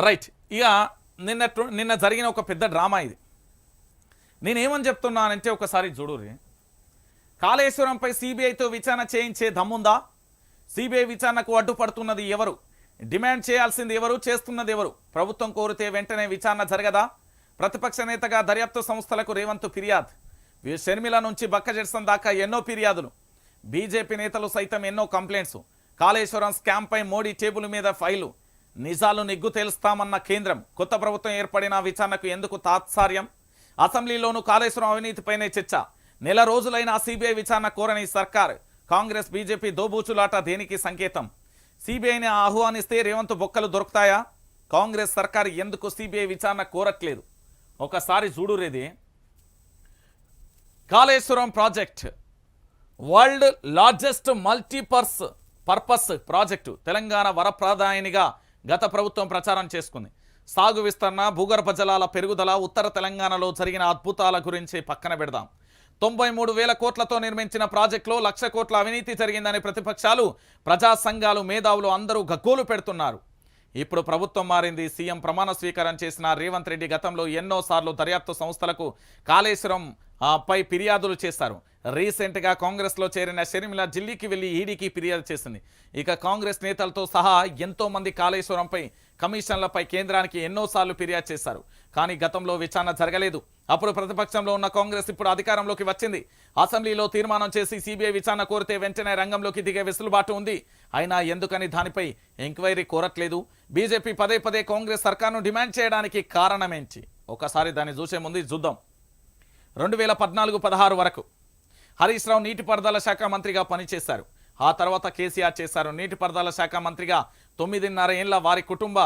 Right. ఇక నిన్న నిన్న జరిగిన ఒక పెద్ద డ్రామా ఇది. నేనేమని చెప్తున్నానంటే ఒకసారి చూడురి కాళేశ్వరంపై సిబిఐతో విచారణ చేయించే దమ్ముందా? సిబిఐ విచారణకు అడ్డుపడుతున్నది ఎవరు? డిమాండ్ చేయాల్సింది ఎవరు? చేస్తున్నది ఎవరు? ప్రభుత్వం కోరితే వెంటనే విచారణ జరగదా? ప్రతిపక్ష నేతగా దర్యాప్తు సంస్థలకు రేవంత్ ఫిర్యాదు. షర్మిల నుంచి బక్కజెడ్సన్ దాకా ఎన్నో ఫిర్యాదులు. బీజేపీ నేతలు సైతం ఎన్నో కంప్లైంట్స్. కాళేశ్వరం స్కామ్పై మోడీ టేబుల్ మీద ఫైలు. నిజాలు నిగ్గు తేలుస్తామన్న కేంద్రం కొత్త ప్రభుత్వం ఏర్పడిన విచారణకు ఎందుకు తాత్సార్యం? అసెంబ్లీలోనూ కాళేశ్వరం అవినీతిపైనే చర్చ. నెల రోజులైన సిబిఐ విచారణ కోరని సర్కార్. కాంగ్రెస్ బీజేపీ దోబూచులాట దేనికి సంకేతం? సిబిఐని ఆహ్వానిస్తే రేవంత్ బొక్కలు దొరుకుతాయా? కాంగ్రెస్ సర్కార్ ఎందుకు సిబిఐ విచారణ కోరట్లేదు? ఒకసారి చూడురేది Kaleshwaram project. World largest multipurpose purpose project. Telangana వరప్రదాయనిగా గత ప్రభుత్వం ప్రచారం చేసుకుంది. సాగు విస్తరణ భూగర్భ జలాల పెరుగుదల ఉత్తర తెలంగాణలో జరిగిన అద్భుతాల గురించి పక్కన పెడదాం. తొంభై మూడు వేల కోట్లతో నిర్మించిన ప్రాజెక్టులో లక్ష కోట్ల అవినీతి జరిగిందని ప్రతిపక్షాలు ప్రజా సంఘాలు మేధావులు అందరూ గగ్గోలు పెడుతున్నారు. ఇప్పుడు ప్రభుత్వం మారింది. సీఎం ప్రమాణ స్వీకారం చేసిన రేవంత్ రెడ్డి గతంలో ఎన్నోసార్లు దర్యాప్తు సంస్థలకు కాళేశ్వరం పై ఫిర్యాదులు చేశారు. రీసెంట్గా కాంగ్రెస్లో చేరిన షర్మిల ఢిల్లీకి వెళ్ళి ఈడీకి ఫిర్యాదు చేసింది. ఇక కాంగ్రెస్ నేతలతో సహా ఎంతో మంది కాళేశ్వరంపై కమిషన్లపై కేంద్రానికి ఎన్నోసార్లు ఫిర్యాదు చేశారు. కానీ గతంలో విచారణ జరగలేదు. అప్పుడు ప్రతిపక్షంలో ఉన్న కాంగ్రెస్ ఇప్పుడు అధికారంలోకి వచ్చింది. అసెంబ్లీలో తీర్మానం చేసి సిబిఐ విచారణ కోరితే వెంటనే రంగంలోకి దిగే వెసులుబాటు ఉంది. అయినా ఎందుకని దానిపై ఎంక్వైరీ కోరట్లేదు? బీజేపీ పదే పదే కాంగ్రెస్ సర్కార్ను డిమాండ్ చేయడానికి కారణమేంటి? ఒకసారి దాన్ని చూసే ముందు చూద్దాం. రెండు వేల పద్నాలుగు పదహారు వరకు హరీష్ రావు నీటిపారుదల శాఖ మంత్రిగా పనిచేశారు. ఆ తర్వాత కేసీఆర్ చేశారు. నీటిపారుదల శాఖ మంత్రిగా తొమ్మిదిన్నర ఏళ్ళ వారి కుటుంబ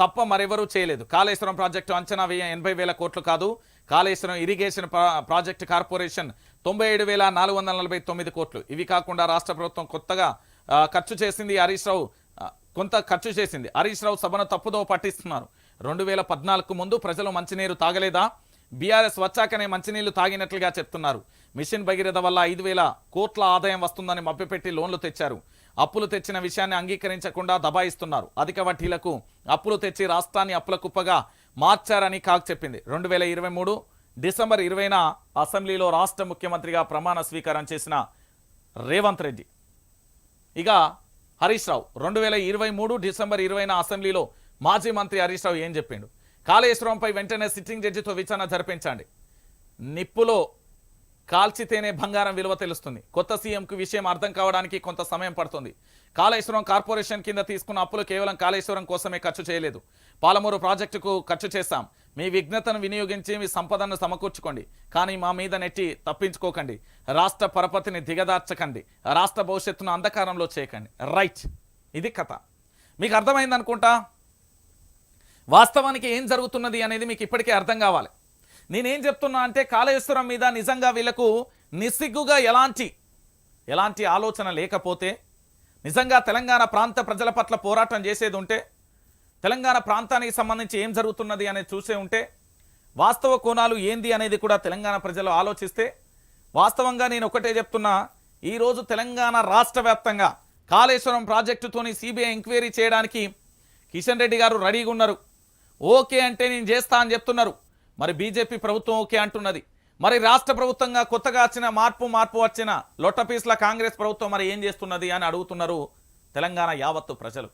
తప్ప మరెవరూ చేయలేదు. కాళేశ్వరం ప్రాజెక్టు అంచనా వ్యయం ఎనభై వేల కోట్లు కాదు. కాళేశ్వరం ఇరిగేషన్ ప్రాజెక్టు కార్పొరేషన్ తొంభై ఏడు వేల నాలుగు వందల నలభై తొమ్మిది కోట్లు. ఇవి కాకుండా రాష్ట్ర ప్రభుత్వం కొత్తగా ఖర్చు చేసింది హరీష్ రావు కొంత ఖర్చు చేసింది. హరీష్ రావు సభను తప్పుదో పట్టిస్తున్నారు. రెండు వేల పద్నాలుగు ముందు ప్రజలు మంచినీరు తాగలేదా? బీఆర్ఎస్ వచ్చాకనే మంచినీళ్ళు తాగినట్లుగా చెప్తున్నారు. మిషన్ భగీరథ వల్ల ఐదు వేల కోట్ల ఆదాయం వస్తుందని మభ్యపెట్టి లోన్లు తెచ్చారు. అప్పులు తెచ్చిన విషయాన్ని అంగీకరించకుండా దబాయిస్తున్నారు. అధిక వడ్డీలకు అప్పులు తెచ్చి రాష్ట్రాన్ని అప్పుల కుప్పగా మార్చారని కాక్ చెప్పింది. రెండు వేల ఇరవై మూడు డిసెంబర్ ఇరవైన అసెంబ్లీలో రాష్ట్ర ముఖ్యమంత్రిగా ప్రమాణ స్వీకారం చేసిన రేవంత్ రెడ్డి. ఇక హరీష్ రావు రెండు వేల ఇరవై మూడు డిసెంబర్ ఇరవైన అసెంబ్లీలో మాజీ మంత్రి హరీష్ రావు ఏం చెప్పిండు? కాళేశ్వరంపై వెంటనే సిట్టింగ్ జడ్జితో విచారణ జరిపించండి. నిప్పులో కాల్చితేనే బంగారం విలువ తెలుస్తుంది. కొత్త సీఎంకు విషయం అర్థం కావడానికి కొంత సమయం పడుతుంది. కాళేశ్వరం కార్పొరేషన్ కింద తీసుకున్న అప్పులు కేవలం కాళేశ్వరం కోసమే ఖర్చు చేయలేదు. పాలమూరు ప్రాజెక్టుకు ఖర్చు చేశాం. మీ విఘ్నతను వినియోగించి మీ సంపదను సమకూర్చుకోండి. కానీ మా మీద నెట్టి తప్పించుకోకండి. రాష్ట్ర పరపతిని దిగదార్చకండి. రాష్ట్ర భవిష్యత్తును అంధకారంలో చేయకండి. రైట్. ఇది కథ. మీకు అర్థమైంది అనుకుంటా వాస్తవానికి ఏం జరుగుతున్నది అనేది మీకు ఇప్పటికే అర్థం కావాలి. నేనేం చెప్తున్నా అంటే కాళేశ్వరం మీద నిజంగా వీళ్ళకు నిస్సిగ్గుగా ఎలాంటి ఎలాంటి ఆలోచన లేకపోతే నిజంగా తెలంగాణ ప్రాంత ప్రజల పట్ల పోరాటం చేసేది ఉంటే తెలంగాణ ప్రాంతానికి సంబంధించి ఏం జరుగుతున్నది అనేది చూసే ఉంటే వాస్తవ కోణాలు ఏంది అనేది కూడా తెలంగాణ ప్రజలు ఆలోచిస్తే వాస్తవంగా నేను ఒకటే చెప్తున్నా ఈరోజు తెలంగాణ రాష్ట్ర వ్యాప్తంగా కాళేశ్వరం ప్రాజెక్టుతోని సిబిఐ ఎంక్వైరీ చేయడానికి కిషన్ రెడ్డి గారు రెడీగా ఉన్నారు. ఓకే అంటే నేను చేస్తా అని చెప్తున్నారు. మరి బీజేపీ ప్రభుత్వం ఓకే అంటున్నది. మరి రాష్ట్ర ప్రభుత్వంగా కొత్తగా వచ్చిన మార్పు మార్పు వచ్చిన లొట్టపీస్ల కాంగ్రెస్ ప్రభుత్వం మరి ఏం చేస్తున్నది అని అడుగుతున్నారు తెలంగాణ యావత్తు ప్రజలు.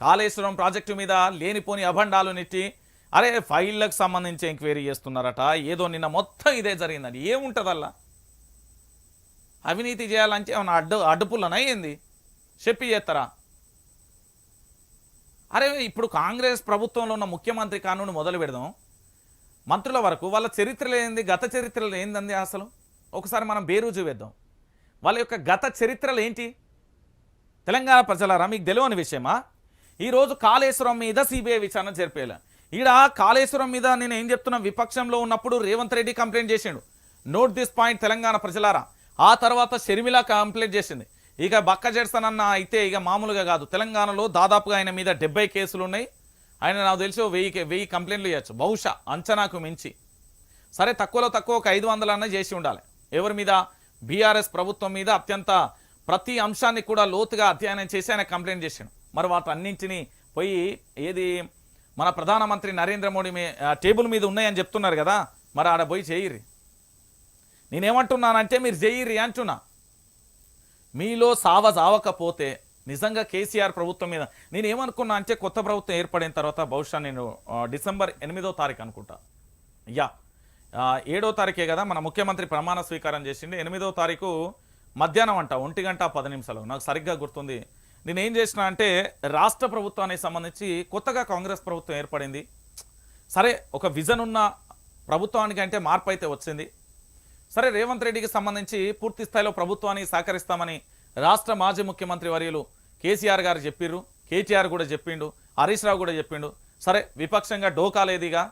కాళేశ్వరం ప్రాజెక్టు మీద లేనిపోని అభండాలు నెట్టి అరే ఫైళ్ళకు సంబంధించి ఎంక్వైరీ చేస్తున్నారట. ఏదో నిన్న మొత్తం ఇదే జరిగిందని. ఏముంటుందల్లా? అవినీతి చేయాలంటే ఏమన్నా అడ్డు అడ్డుపుల్లనయ్యింది చెప్పి చేస్తారా అరే ఇప్పుడు కాంగ్రెస్ ప్రభుత్వంలో ఉన్న ముఖ్యమంత్రి కానూని మొదలు పెడదాం. మంత్రుల వరకు వాళ్ళ చరిత్రలు ఏంది గత చరిత్రలు ఏందండి అసలు? ఒకసారి మనం బేరూజు వేద్దాం. వాళ్ళ యొక్క గత చరిత్రలు ఏంటి? తెలంగాణ ప్రజలారా మీకు తెలియని విషయమా? ఈరోజు కాళేశ్వరం మీద సిబిఐ విచారణ జరిపేలా. ఈడ కాళేశ్వరం మీద నేను ఏం చెప్తున్నా విపక్షంలో ఉన్నప్పుడు రేవంత్ రెడ్డి కంప్లైంట్ చేసిండు. నోట్ దిస్ పాయింట్ తెలంగాణ ప్రజలారా. ఆ తర్వాత షర్మిల కంప్లైంట్ చేసింది. ఇక బక్క జెడ్సన్ అన్న అయితే ఇక మామూలుగా కాదు. తెలంగాణలో దాదాపుగా ఆయన మీద డెబ్బై కేసులు ఉన్నాయి ఆయన నాకు తెలిసి వెయ్యి వెయ్యి కంప్లైంట్లు చేయొచ్చు బహుశా అంచనాకు మించి. సరే తక్కువలో తక్కువ ఒక ఐదు వందలన్నా చేసి ఉండాలి. ఎవరి మీద? బీఆర్ఎస్ ప్రభుత్వం మీద అత్యంత ప్రతి అంశాన్ని కూడా లోతుగా అధ్యయనం చేసి ఆయన కంప్లైంట్ చేశాడు మరి వాటన్నింటినీ పోయి ఏది? మన ప్రధానమంత్రి నరేంద్ర మోడీ మీ టేబుల్ మీద ఉన్నాయని చెప్తున్నారు కదా మరి ఆడ పోయి చేయిర్రి నేనేమంటున్నానంటే మీరు చేయిర్రి అంటున్నా. మీలో సావ సావకపోతే నిజంగా కేసీఆర్ ప్రభుత్వం మీద నేను ఏమనుకున్నా అంటే కొత్త ప్రభుత్వం ఏర్పడిన తర్వాత బహుశా నేను డిసెంబర్ ఎనిమిదో తారీఖు అనుకుంటా. యా. ఏడో తారీఖే కదా మన ముఖ్యమంత్రి ప్రమాణ స్వీకారం చేసింది ఎనిమిదో తారీఖు మధ్యాహ్నం అంట ఒంటి గంట పది నిమిషాలు. నాకు సరిగ్గా గుర్తుంది. నేను ఏం చేసిన అంటే రాష్ట్ర ప్రభుత్వానికి సంబంధించి కొత్తగా కాంగ్రెస్ ప్రభుత్వం ఏర్పడింది. సరే ఒక విజన్ ఉన్న ప్రభుత్వానికి అంటే మార్పు అయితే వచ్చింది. సరే రేవంత్ రెడ్డికి సంబంధించి పూర్తి స్థాయిలో ప్రభుత్వాన్ని సహకరిస్తామని రాష్ట్ర మాజీ ముఖ్యమంత్రి వర్యులు కేసీఆర్ గారు చెప్పిర్రు కేటీఆర్ కూడా చెప్పిండు హరీష్ రావు కూడా చెప్పిండు సరే విపక్షంగా డోకాలేదిగా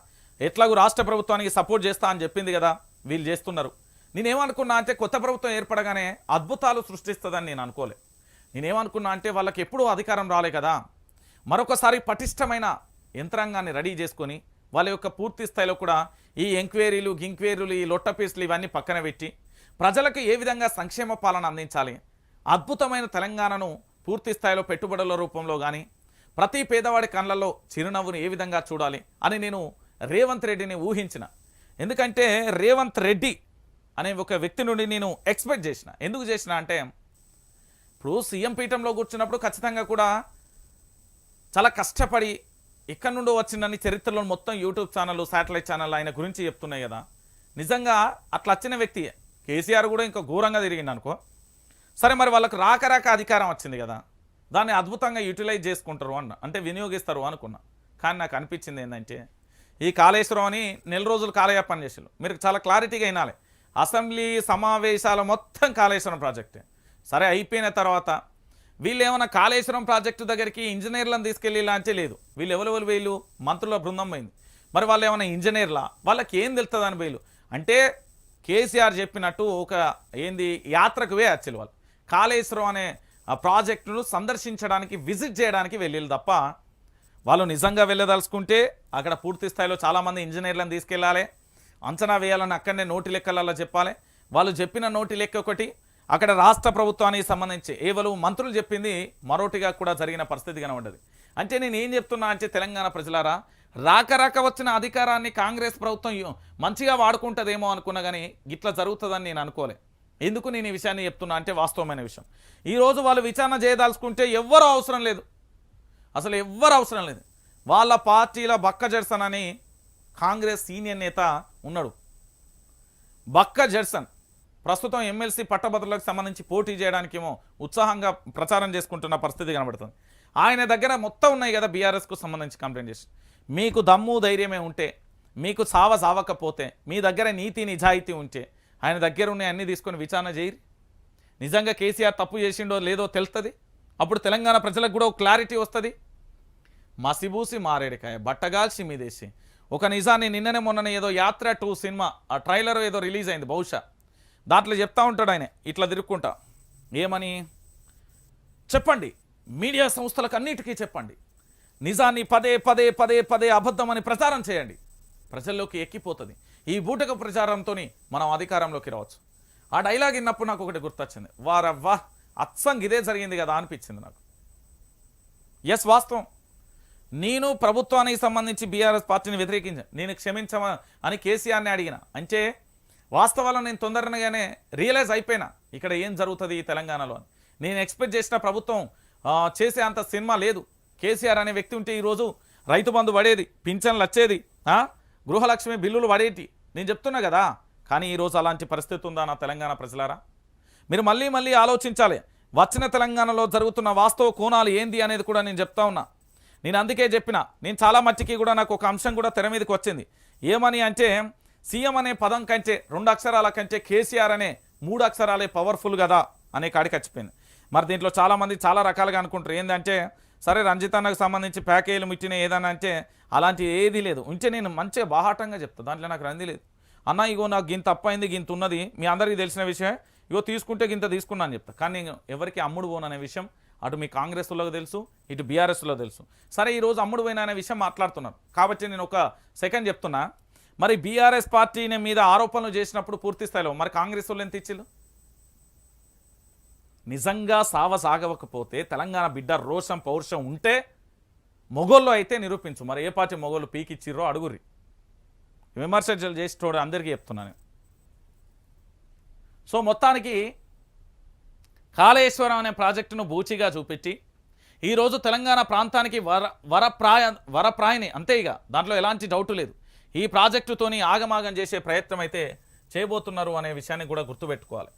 ఎట్లాగూ రాష్ట్ర ప్రభుత్వానికి సపోర్ట్ చేస్తా అని చెప్పింది కదా వీళ్ళు చేస్తున్నారు. నేనేమనుకున్నా అంటే కొత్త ప్రభుత్వం ఏర్పడగానే అద్భుతాలు సృష్టిస్తుందని నేను అనుకోలే. నేనేమనుకున్నా అంటే వాళ్ళకి ఎప్పుడూ అధికారం రాలే కదా. మరొకసారి పటిష్టమైన యంత్రాంగాన్ని రెడీ చేసుకొని వాళ్ళ యొక్క పూర్తి స్థాయిలో కూడా ఈ ఎంక్వైరీలు గింక్వైరీలు ఈ లొట్టపీసులు ఇవన్నీ పక్కన పెట్టి ప్రజలకు ఏ విధంగా సంక్షేమ పాలన అందించాలి అద్భుతమైన తెలంగాణను పూర్తి స్థాయిలో పెట్టుబడుల రూపంలో కానీ ప్రతి పేదవాడి కళ్ళల్లో చిరునవ్వుని ఏ విధంగా చూడాలి అని నేను రేవంత్ రెడ్డిని ఊహించిన. ఎందుకంటే రేవంత్ రెడ్డి అనే ఒక వ్యక్తి నుండి నేను ఎక్స్పెక్ట్ చేసిన. ఎందుకు చేసిన అంటే ఇప్పుడు సీఎం పీఠంలో కూర్చున్నప్పుడు ఖచ్చితంగా కూడా చాలా కష్టపడి ఎక్కడి నుండో వచ్చిందని చరిత్రలో మొత్తం యూట్యూబ్ ఛానల్ శాటిలైట్ ఛానల్ ఆయన గురించి చెప్తున్నాయి కదా. నిజంగా అట్లా వచ్చిన వ్యక్తి కేసీఆర్ కూడా ఇంకా ఘోరంగా తిరిగింది అనుకో. సరే మరి వాళ్ళకు రాక రాక అధికారం వచ్చింది కదా. దాన్ని అద్భుతంగా యూటిలైజ్ చేసుకుంటారు అన్న. అంటే వినియోగిస్తారు అనుకున్నా. కానీ నాకు అనిపించింది ఏంటంటే ఈ కాళేశ్వరం అని నెల రోజులు కాలయాపన చేసారు మీరు చాలా క్లారిటీగా వినాలి. అసెంబ్లీ సమావేశాల మొత్తం కాళేశ్వరం ప్రాజెక్టే. సరే అయిపోయిన తర్వాత వీళ్ళు ఏమైనా కాళేశ్వరం ప్రాజెక్టు దగ్గరికి ఇంజనీర్లను తీసుకెళ్ళి లాంచే లేదు. వీళ్ళు ఎవరెవరు వీళ్ళు మంత్రుల బృందం పోయింది. మరి వాళ్ళు ఏమైనా ఇంజనీర్లా? వాళ్ళకి ఏం తెలుస్తుంది అని వీళ్ళు అంటే కేసీఆర్ చెప్పినట్టు ఒక ఏంది యాత్రకు వే వచ్చేది వాళ్ళు. కాళేశ్వరం అనే ప్రాజెక్టును సందర్శించడానికి విజిట్ చేయడానికి వెళ్ళిళ్ళు తప్ప వాళ్ళు నిజంగా వెళ్ళదలుచుకుంటే అక్కడ పూర్తి స్థాయిలో చాలామంది ఇంజనీర్లను తీసుకెళ్ళాలి. అంచనా వేయాలని అక్కడనే నోటి లెక్కలలో చెప్పాలి. వాళ్ళు చెప్పిన నోటి లెక్క ఒకటి అక్కడ రాష్ట్ర ప్రభుత్వానికి సంబంధించి ఏవలు మంత్రులు చెప్పింది మరోటిగా కూడా జరిగిన పరిస్థితి కనబడ్డది. అంటే నేను ఏం చెప్తున్నా అంటే తెలంగాణ ప్రజలారా రాక రాక వచ్చిన అధికారాన్ని కాంగ్రెస్ ప్రభుత్వం మంచిగా వాడుకుంటుందేమో అనుకున్నా కానీ ఇట్లా జరుగుతుందని నేను అనుకోలే. ఎందుకు నేను ఈ విషయాన్ని చెప్తున్నా అంటే వాస్తవమైన విషయం. ఈరోజు వాళ్ళు విచారణ చేయదలుచుకుంటే ఎవ్వరూ అవసరం లేదు. అసలు ఎవ్వరు అవసరం లేదు. వాళ్ళ పార్టీల బక్క జడ్సన్ అని కాంగ్రెస్ సీనియర్ నేత ఉన్నాడు. బక్క జడ్సన్ ప్రస్తుతం ఎమ్మెల్సీ పట్టభద్రులకు సంబంధించి పోటీ చేయడానికేమో ఉత్సాహంగా ప్రచారం చేసుకుంటున్న పరిస్థితి కనబడుతుంది. ఆయన దగ్గర మొత్తం ఉన్నాయి కదా బీఆర్ఎస్కు సంబంధించి కంప్లైంట్ చేసి. మీకు దమ్ము ధైర్యమే ఉంటే మీకు సావ సావకపోతే మీ దగ్గర నీతి నిజాయితీ ఉంటే ఆయన దగ్గర ఉన్నాయి అన్నీ తీసుకొని విచారణ చేయరు. నిజంగా కేసీఆర్ తప్పు చేసిండో లేదో తెలుస్తుంది అప్పుడు తెలంగాణ ప్రజలకు కూడా ఒక క్లారిటీ వస్తుంది. మసిబూసి మారేడికాయ బట్టగాల్సి మీదేసి. ఒక నిజాన్ని నిన్ననే మొన్ననే ఏదో యాత్ర టూ సినిమా ఆ ట్రైలర్ ఏదో రిలీజ్ అయింది బహుశా. దాంట్లో చెప్తా ఉంటాడు ఆయన ఇట్లా తిరుక్కుంటా. ఏమని? చెప్పండి. మీడియా సంస్థలకు అన్నిటికీ చెప్పండి. నిజాన్ని పదే పదే పదే పదే అబద్ధమని ప్రచారం చేయండి. ప్రజల్లోకి ఎక్కిపోతుంది. ఈ బూటక ప్రచారంతో మనం అధికారంలోకి రావచ్చు. ఆ డైలాగ్ విన్నప్పుడు నాకు ఒకటి గుర్తొచ్చింది. వారవ్వా అత్సంగ్ ఇదే జరిగింది కదా అనిపించింది నాకు. ఎస్ వాస్తవం. నేను ప్రభుత్వానికి సంబంధించి బీఆర్ఎస్ పార్టీని వ్యతిరేకించాను నేను క్షమించమా అని కేసీఆర్ని అడిగిన. అంటే వాస్తవాలను నేను తొందరగానే రియలైజ్ అయిపోయినా ఇక్కడ ఏం జరుగుతుంది ఈ తెలంగాణలో అని. నేను ఎక్స్పెక్ట్ చేసిన ప్రభుత్వం చేసే అంత సినిమా లేదు. కేసీఆర్ అనే వ్యక్తి ఉంటే ఈరోజు రైతు బంధు పడేది పింఛన్లు వచ్చేది గృహలక్ష్మి బిల్లులు పడేటి. నేను చెప్తున్నా కదా కానీ ఈరోజు అలాంటి పరిస్థితి ఉందా నా తెలంగాణ ప్రజలారా? మీరు మళ్ళీ మళ్ళీ ఆలోచించాలి. వచ్చిన తెలంగాణలో జరుగుతున్న వాస్తవ కోణాలు ఏంది అనేది కూడా నేను చెప్తా ఉన్నా. నేను అందుకే చెప్పిన నేను చాలా మట్టికి కూడా నాకు ఒక అంశం కూడా తెర మీదకి వచ్చింది. ఏమని అంటే సీఎం అనే పదం కంటే రెండు అక్షరాల కంటే కేసీఆర్ అనే మూడు అక్షరాలే పవర్ఫుల్ కదా అనే కాడికి వచ్చిపోయింది మరి దీంట్లో చాలామంది చాలా రకాలుగా అనుకుంటారు. ఏంటంటే సరే రంజిత్ అన్నకు సంబంధించి ప్యాకేజీలు మిట్టిన ఏదన్నా అంటే అలాంటి ఏది లేదు. ఉంటే నేను మంచిగా బాహాటంగా చెప్తాను దాంట్లో నాకు రంది లేదు. అన్న ఇగో నాకు గింత తప్పైంది గింత ఉన్నది మీ అందరికీ తెలిసిన విషయం ఇగో తీసుకుంటే గింత తీసుకున్నా అని చెప్తా. కానీ నేను ఎవరికి అమ్ముడు పోను అనే విషయం అటు మీ కాంగ్రెస్లో తెలుసు ఇటు బీఆర్ఎస్లో తెలుసు. సరే ఈరోజు అమ్ముడు పోయిన అనే విషయం మాట్లాడుతున్నారు కాబట్టి నేను ఒక సెకండ్ చెప్తున్నా. మరి బీఆర్ఎస్ పార్టీని మీద ఆరోపణలు చేసినప్పుడు పూర్తి స్థాయిలో మరి కాంగ్రెస్ వాళ్ళు ఎంత ఇచ్చిళ్ళు? నిజంగా సావ సాగవకపోతే తెలంగాణ బిడ్డ రోషం పౌరుషం ఉంటే మొగోళ్ళు అయితే నిరూపించు. మరి ఏ పార్టీ మొగోళ్ళు పీకిచ్చిర్రో అడుగురి విమర్శలు చేసి చూడ అందరికీ చెప్తున్నాను సో మొత్తానికి కాళేశ్వరం అనే ప్రాజెక్టును బూచిగా చూపెట్టి ఈరోజు తెలంగాణ ప్రాంతానికి వర వరప్రాయ వరప్రాయని అంతే ఇక దాంట్లో ఎలాంటి డౌట్ లేదు. ఈ ప్రాజెక్టుతోని ఆగమాగం చేసే ప్రయత్నం అయితే చేయబోతున్నారు అనే విషయాన్ని కూడా గుర్తుపెట్టుకోవాలి.